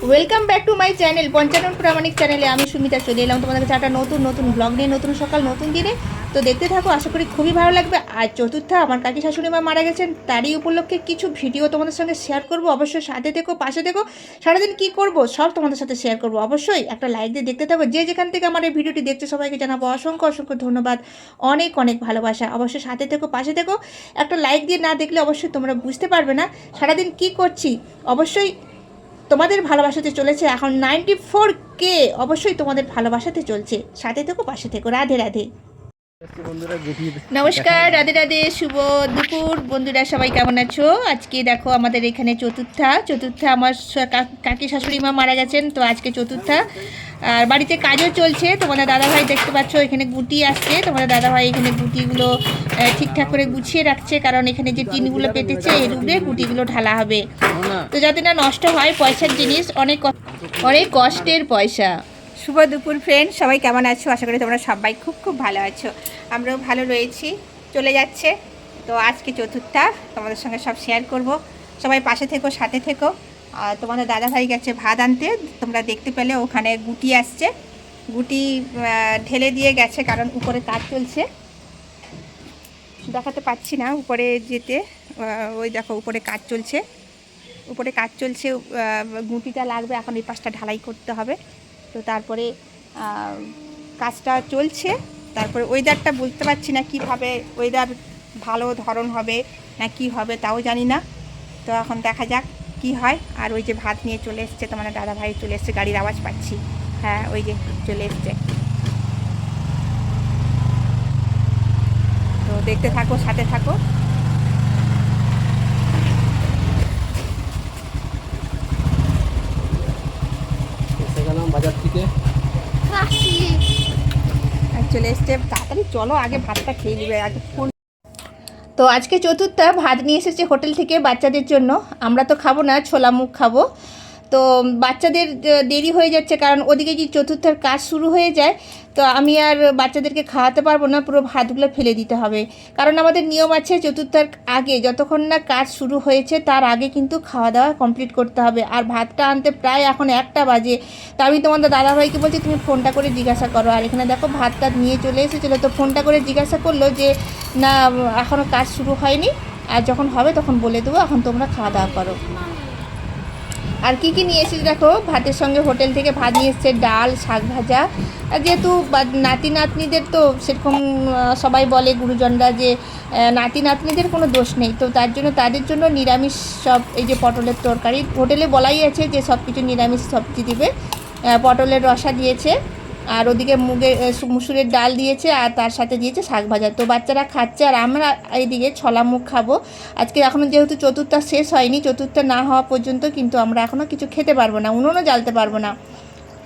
Welcome back to my channel Panchanan Pramanik চ্যানেলে আমি সুমিতা চলে এলাম তোমাদের কাছে একটা নতুন নতুন ব্লগ নিয়ে, নতুন সকাল, নতুন দিনে। তো দেখতে থাকো, আশা করি খুবই ভালো লাগবে। আর চতুর্থ, আমার কাকি শাশুড়ি মা মারা গেছেন, তারই উপলক্ষে কিছু ভিডিও তোমাদের সঙ্গে শেয়ার করব। অবশ্যই সাথে দেখো পাশে দেখো সারাদিন কি করব, সব তোমাদের সাথে শেয়ার করব। অবশ্যই একটা লাইক দিয়ে দেখতে থাকো। যে যেখান থেকে আমার এই ভিডিওটি দেখছে, সবাইকে জানাব অসংখ্য অসংখ্য ধন্যবাদ। অনেক অনেক ভালোবাসা। অবশ্যই সাথে থেকো, পাশে থেকো। একটা লাইক দিয়ে না দেখলে অবশ্যই তোমরা বুঝতে পারবে না। সারাদিন কি করছি? অবশ্যই তোমাদের ভালোবাসাতে চলেছে এখন নাইনটি ফোর কে অবশ্যই তোমাদের ভালোবাসাতে চলছে। সাথে থেকো, পাশে থেকো। রাধে রাধে। নমস্কার, রাধে রাধে, শুভ দুপুর। বন্ধুরা, সবাই কেমন আছো? আজকে দেখো আমাদের এখানে চতুর্থা। চতুর্থা আমার কাকি শাশুড়ি মা মারা গেছেন, তো আজকে চতুর্থা। আর বাড়িতে কাজও চলছে। তোমাদের দাদাভাই দেখতে পাচ্ছ, এখানে গুটি আসছে। তোমাদের দাদাভাই এখানে গুটিগুলো ঠিকঠাক করে গুছিয়ে রাখছে, কারণ এখানে যে টিনগুলো পেতেছে এর উপরে গুটিগুলো ঢালা হবে। তো যাতে না নষ্ট হয় পয়সার জিনিস, অনেক অনেক কষ্টের পয়সা। শুভ দুপুর ফ্রেন্ড সবাই কেমন আছো? আশা করি তোমরা সবাই খুব খুব ভালো আছো। আমরাও ভালো রয়েছি। চলে যাচ্ছে। তো আজকে চতুর্থা, তোমাদের সঙ্গে সব শেয়ার করব। সবাই পাশে থেকো, সাথে থেকো। আর তোমাদের দাদাভাই গেছে ভাত আনতে। তোমরা দেখতে পেলে, ওখানে গুটি আসছে। গুটি ঢেলে দিয়ে গেছে, কারণ উপরে কাজ চলছে। দেখাতে পাচ্ছি না উপরে যেতে। ওই দেখো, উপরে কাজ চলছে। উপরে কাজ চলছে গুটিটা লাগবে, এখন এই পাশটা ঢালাই করতে হবে। তো তারপরে কাজটা চলছে। তারপরে ওয়েদারটা বুঝতে পারছি না কীভাবে ওয়েদার ভালো ধরন হবে না কি হবে, তাও জানি না। তো এখন দেখা যাক কি হয়। আর ওই যে ভাত নিয়ে চলে এসছে তোমার দাদা ভাই চলে এসছে, গাড়ির আওয়াজ পাচ্ছি। হ্যাঁ ওই যে চলে এসছে। দেখতে থাকো সাথে থাকো। বাজার থেকে। চলে এসছে তাড়াতাড়ি চলো আগে ভাতটা খেয়ে নিবে আগে ফোন তো আজকে চতুর্থা ভাত নিয়ে এসেছে হোটেল থেকে বাচ্চাদের জন্য। আমরা তো খাব না ছোলা মুখ খাব। তো বাচ্চাদের দেরি হয়ে যাচ্ছে কারণ ওদিকে যদি চতুর্থার কাজ শুরু হয়ে যায়, তো আমি আর বাচ্চাদেরকে খাওয়াতে পারব না, পুরো ভাতগুলো ফেলে দিতে হবে। কারণ আমাদের নিয়ম আছে চতুর্থার আগে যতক্ষণ না কাজ শুরু হয়েছে, তার আগে কিন্তু খাওয়া দাওয়া কমপ্লিট করতে হবে। আর ভাতটা আনতে প্রায় এখন একটা বাজে। তো আমি তোমাদের দাদাভাইকে বলছি, তুমি ফোনটা করে জিজ্ঞাসা করো। আর এখানে দেখো, ভাতটা নিয়ে চলে এসেছিল। তো ফোনটা করে জিজ্ঞাসা করল যে, না এখনও কাজ শুরু হয়নি। আর যখন হবে তখন বলে দেবো, এখন তোমরা খাওয়া দাওয়া করো। আর কি কি নিয়ে এসেছি দেখো? ভাতের সঙ্গে হোটেল থেকে ভাত নিয়ে এসছে ডাল, শাক ভাজা। যেহেতু নাতি নাতনিদের তো সেরকম সবাই বলে গুরুজনরা যে নাতি নাতনিদের কোনো দোষ নেই। তো তার জন্য তাদের জন্য নিরামিষ সব এই যে পটলের তরকারি। হোটেলে বলাই আছে যে সব কিছু নিরামিষ সবজি দিবে। পটলের রসা দিয়েছে। আর ওদিকে সু- মুসুরের ডাল দিয়েছে আর তার সাথে দিয়েছে শাক ভাজা। তো বাচ্চারা খাচ্ছে আর আমরা এইদিকে ছলা মুখ খাব। আজকে এখনও যেহেতু চতুর্থা শেষ হয়নি, চতুর্থা না হওয়া পর্যন্ত কিন্তু আমরা এখনও কিছু খেতে পারব না, উনুনও জ্বালতে পারব না।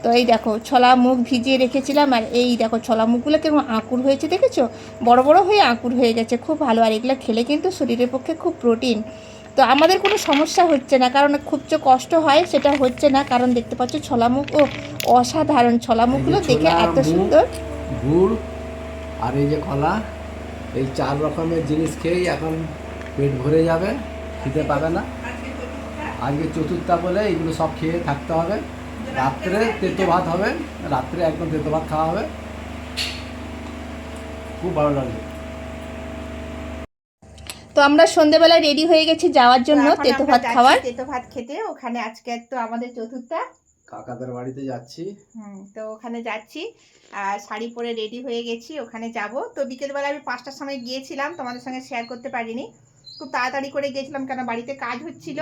তো এই দেখো, ছলা মুখ ভিজিয়ে রেখেছিলাম আর এই দেখো ছলা মুখগুলো কেমন আঁকুর হয়েছে দেখেছ? বড় বড় হয়ে আঁকুর হয়ে গেছে, খুব ভালো। আর এগুলো খেলে কিন্তু শরীরের পক্ষে খুব প্রোটিন। তো আমাদের কোনো সমস্যা হচ্ছে না কারণ খুব যে কষ্ট হয় সেটা হচ্ছে না। কারণ দেখতে পাচ্ছ ছলামুখ ও অসাধারণ ছলামুখগুলো দেখে এত সুন্দর। গুড় আর এই যে কলা এই চার রকমের জিনিস খেয়েই এখন পেট ভরে যাবে খেতে পাবে না। আজকে চতুর্থা বলে এগুলো সব খেয়ে থাকতে হবে। রাত্রে তেতো ভাত হবে রাত্রে একদম তেতো ভাত খাওয়া হবে। খুব ভালো লাগবে তো আমরা সন্ধেবেলায় রেডি হয়ে গেছি যাওয়ার জন্য তেতো ভাত খাওয়ার। তেতো ভাত খেতে ওখানে আজকে তো আমাদের চতুর্থা। কাকাদের বাড়িতে যাচ্ছি। হুম, তো ওখানে যাচ্ছি। আর শাড়ি পরে রেডি হয়ে গেছি ওখানে যাব। তো বিকেলবেলা আমি পাঁচটার সময় গিয়েছিলাম তোমাদের সঙ্গে শেয়ার করতে পারিনি। খুব তাড়াতাড়ি করে গিয়েছিলাম কেন বাড়িতে কাজ হচ্ছিল।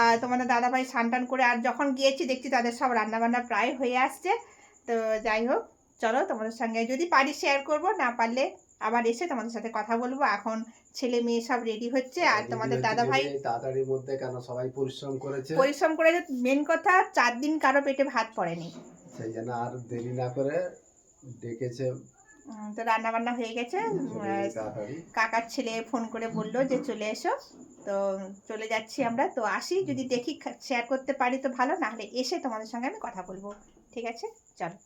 আর তোমাদের দাদাভাই স্নান টান করে আর যখন গিয়েছি দেখছি তাদের সব রান্নাবান্না প্রায় হয়ে আসছে। তো যাই হোক চলো তোমাদের সঙ্গে। যদি পারি শেয়ার করব না পারলে আবার এসে তোমাদের সাথে কথা বলব। এখন ছেলে মেয়ে সব রেডি হচ্ছে আর তোমাদের এগুলো দাদাভাই এই তাড়াতাড়ির মধ্যে কেন সবাই পরিশ্রম করেছে? পরিশ্রম করে মেন কথা চার দিন কারও পেটে ভাত পড়েনি। সেই জন্য আর দেরি না করে ডেকেছে। তো রান্না বান্না হয়ে গেছে কাকার ছেলে ফোন করে বলল যে চলে এসো। তো চলে যাচ্ছি আমরা। তো আসি যদি দেখি শেয়ার করতে পারি তো ভালো না হলে এসে তোমাদের সঙ্গে আমি কথা বলব। ঠিক আছে? চলো।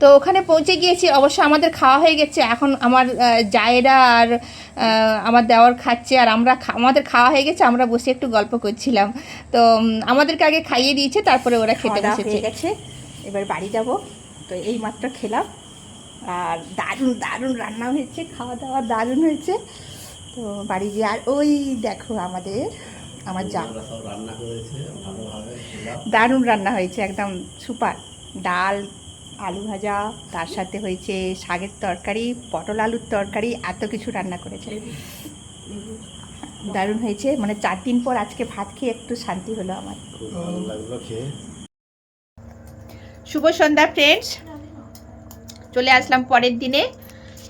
তো ওখানে পৌঁছে গিয়েছি অবশ্য আমাদের খাওয়া হয়ে গেছে। এখন আমার জায়েরা আর আমার দেওয়ার খাচ্ছে আর আমরা খা- আমাদের খাওয়া হয়ে গেছে আমরা বসে একটু গল্প করছিলাম। তো আমাদেরকে আগে খাইয়ে দিয়েছে তারপরে ওরা খেতে বসেছে। হয়ে গেছে। এবার বাড়ি যাব। তো এই মাত্র খেলাম। আর দারুণ দারুণ রান্না হয়েছে খাওয়া দাওয়া দারুণ হয়েছে। তো বাড়ি গিয়ে আর ওই দেখো আমাদের আমার যা। রান্না করেছে দারুণ রান্না হয়েছে একদম সুপার। ডাল আলু ভাজা তার সাথে হয়েছে শাকের তরকারি পটল আলুর তরকারি এত কিছু রান্না করেছে। দারুণ হয়েছে মানে চার দিন পর আজকে ভাত খেয়ে একটু শান্তি হলো আমার। শুভ সন্ধ্যা ফ্রেন্ডস চলে আসলাম পরের দিনে।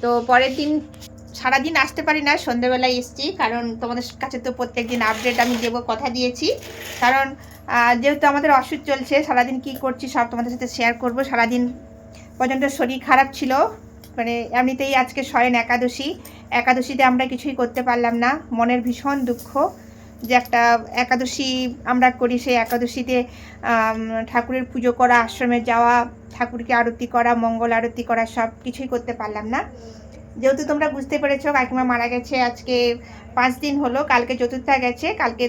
তো পরের দিন সারাদিন আসতে পারি না, সন্ধ্যেবেলায় এসছি। কারণ তোমাদের কাছে তো প্রত্যেক দিন আপডেট আমি দেবো, কথা দিয়েছি। কারণ যেহেতু আমাদের অসুখ চলছে, সারাদিন কি করছি সব তোমাদের সাথে শেয়ার করব। সারাদিন পর্যন্ত শরীর খারাপ ছিল। মানে এমনিতেই আজকে শয়ন একাদশী। একাদশীতে আমরা কিছুই করতে পারলাম না। মনের ভীষণ দুঃখ যে একটা একাদশী আমরা করি, সেই একাদশীতে ঠাকুরের পুজো করা, আশ্রমে যাওয়া, ঠাকুরকে আরতি করা, মঙ্গল আরতি করা, সব কিছুই করতে পারলাম না। যেহেতু তোমরা বুঝতে পেরেছ, কাকিমা মারা গেছে আজকে পাঁচ দিন হলো, কালকে চতুর্থা গেছে, কালকে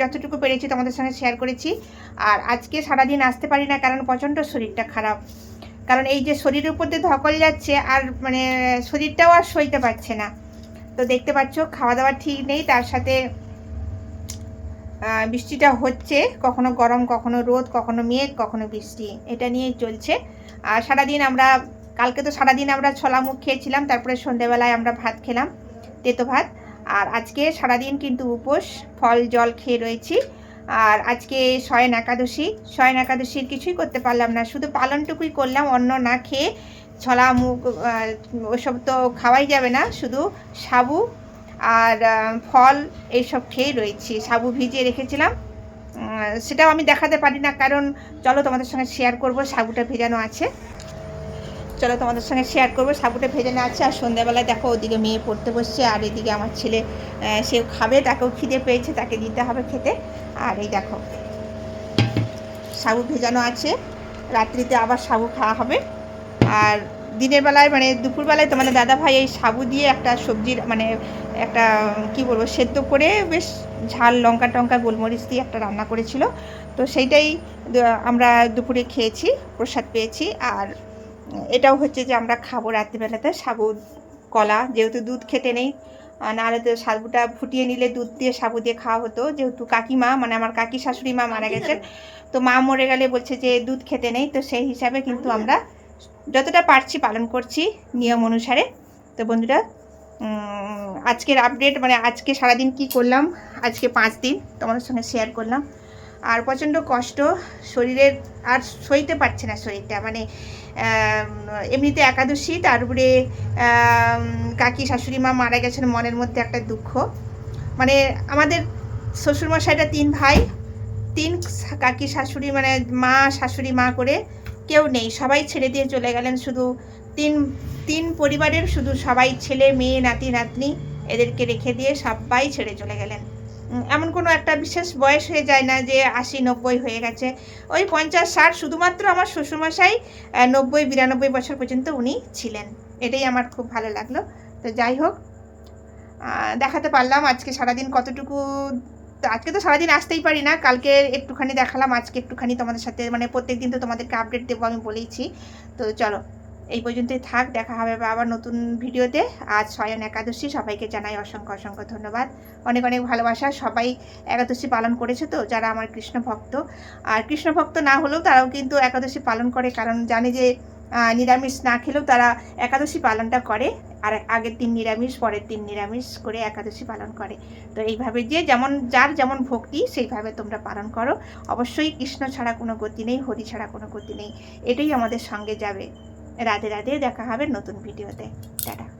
যতটুকু পেরেছি তোমাদের সঙ্গে শেয়ার করেছি। আর আজকে সারাদিন আসতে পারি না কারণ প্রচণ্ড শরীরটা খারাপ। কারণ এই যে শরীরের উপর দিয়ে ধকল যাচ্ছে আর মানে শরীরটাও আর সইতে পারছে না। তো দেখতে পাচ্ছ খাওয়া দাওয়া ঠিক নেই, তার সাথে বৃষ্টিটা হচ্ছে, কখনো গরম, কখনো রোদ, কখনো মেঘ, কখনো বৃষ্টি। এটা নিয়েই চলছে। আর সারাদিন আমরা কালকে তো সারাদিন আমরা ছোলা মুখ খেয়েছিলাম, তারপরে সন্ধেবেলায় আমরা ভাত খেলাম, তেতো ভাত। আর আজকে সারাদিন কিন্তু উপোস, ফল, জল খেয়ে রয়েছি। আর আজকে শয়ন একাদশী, শয়ন একাদশীর কিছুই করতে পারলাম না, শুধু পালনটুকুই করলাম অন্য না খেয়ে ছলা মুখ ওসব তো খাওয়াই যাবে না, শুধু সাবু আর ফল এইসব খেয়ে রয়েছি, সাবু ভিজিয়ে রেখেছিলাম। সেটাও আমি দেখাতে পারি না, কারণ চলো তোমাদের সঙ্গে শেয়ার করব, সাবুটা ভেজানো আছে। চলো তোমাদের সঙ্গে শেয়ার করব। সাবুটা ভেজানো আছে আর সন্ধ্যাবেলায় দেখো ওদিকে মেয়ে পড়তে বসছে আর এদিকে আমার ছেলে সেও খাবে, তাকেও খিদে পেয়েছে, তাকে দিতে হবে খেতে। আর এই দেখো সাবু ভেজানো আছে। রাত্রিতে আবার সাবু খাওয়া হবে। আর দিনের বেলায় মানে দুপুরবেলায় তোমাদের দাদা ভাই এই সাবু দিয়ে একটা সবজির মানে একটা, কি বলব, সেদ্ধ করে বেশ ঝাল লঙ্কা টঙ্কা গোলমরিচ দিয়ে একটা রান্না করেছিল। তো সেইটাই আমরা দুপুরে খেয়েছি, প্রসাদ পেয়েছি। আর এটাও হচ্ছে যে আমরা খাব রাত্রিবেলাতে সাবু কলা যেহেতু দুধ খেতে নেই নাহলে তো সাবুটা ফুটিয়ে নিলে দুধ দিয়ে সাবু দিয়ে খাওয়া হতো। যেহেতু কাকিমা মানে আমার কাকি শাশুড়ি মা মারা গেছেন তো মা মরে গেলে বলছে যে দুধ খেতে নেই তো সেই হিসাবে কিন্তু আমরা যতটা পারছি পালন করছি নিয়ম অনুসারে। তো বন্ধুরা আজকের আপডেট মানে আজকে সারাদিন কি করলাম আজকে পাঁচ দিন তোমাদের সঙ্গে শেয়ার করলাম। আর প্রচণ্ড কষ্ট শরীরের আর সইতে পারছে না শরীরটা। মানে এমনিতে একাদশী তার উপরে কাকি শাশুড়ি মা মারা গেছেন মনের মধ্যে একটা দুঃখ। মানে আমাদের শ্বশুরমশাইটা তিন ভাই, তিন কাকি শাশুড়ি মানে মা শাশুড়ি মা করে কেউ নেই। সবাই ছেড়ে দিয়ে চলে গেলেন শুধু তিন তিন পরিবারের শুধু সবাই ছেলে, মেয়ে, নাতি, নাতনি এদেরকে রেখে দিয়ে সবাই ছেড়ে চলে গেলেন। এমন কোনো একটা বিশেষ বয়স হয়ে যায় না যে আশি, নব্বই হয়ে গেছে। ওই পঞ্চাশ, ষাট শুধুমাত্র আমার শ্বশুরমশাই নব্বই, বিরানব্বই বছর পর্যন্ত উনি ছিলেন। এটাই আমার খুব ভালো লাগল। তো যাই হোক দেখাতে পারলাম আজকে সারাদিন কতটুকু আজকে তো সারাদিন আসতেই পারি না। কালকে একটুখানি দেখালাম, আজকে একটুখানি তোমাদের সাথে মানে প্রত্যেক দিন তো তোমাদেরকে আপডেট দেবো আমি বলেইছি। তো চলো এই পর্যন্তই থাক, দেখা হবে আবার নতুন ভিডিওতে। আজ স্বয়ন একাদশী, সবাইকে জানাই অসংখ্য অসংখ্য ধন্যবাদ। অনেক অনেক ভালোবাসা, সবাই একাদশী পালন করেছে তো, যারা আমার কৃষ্ণ ভক্ত। আর কৃষ্ণ ভক্ত না হলেও তারাও কিন্তু একাদশী পালন করে, কারণ জানে যে নিরামিষ না খেলেও তারা একাদশী পালনটা করে। আর আগের দিন নিরামিষ, পরের দিন নিরামিষ করে একাদশী পালন করে। তো এইভাবে যে যেমন, যার যেমন ভক্তি, সেইভাবে তোমরা পালন করো। অবশ্যই কৃষ্ণ ছাড়া কোনো গতি নেই, হরি ছাড়া কোনো গতি নেই। এটাই আমাদের সঙ্গে যাবে। রাধে রাধে দেখা হবে নতুন ভিডিওতে। টাটা।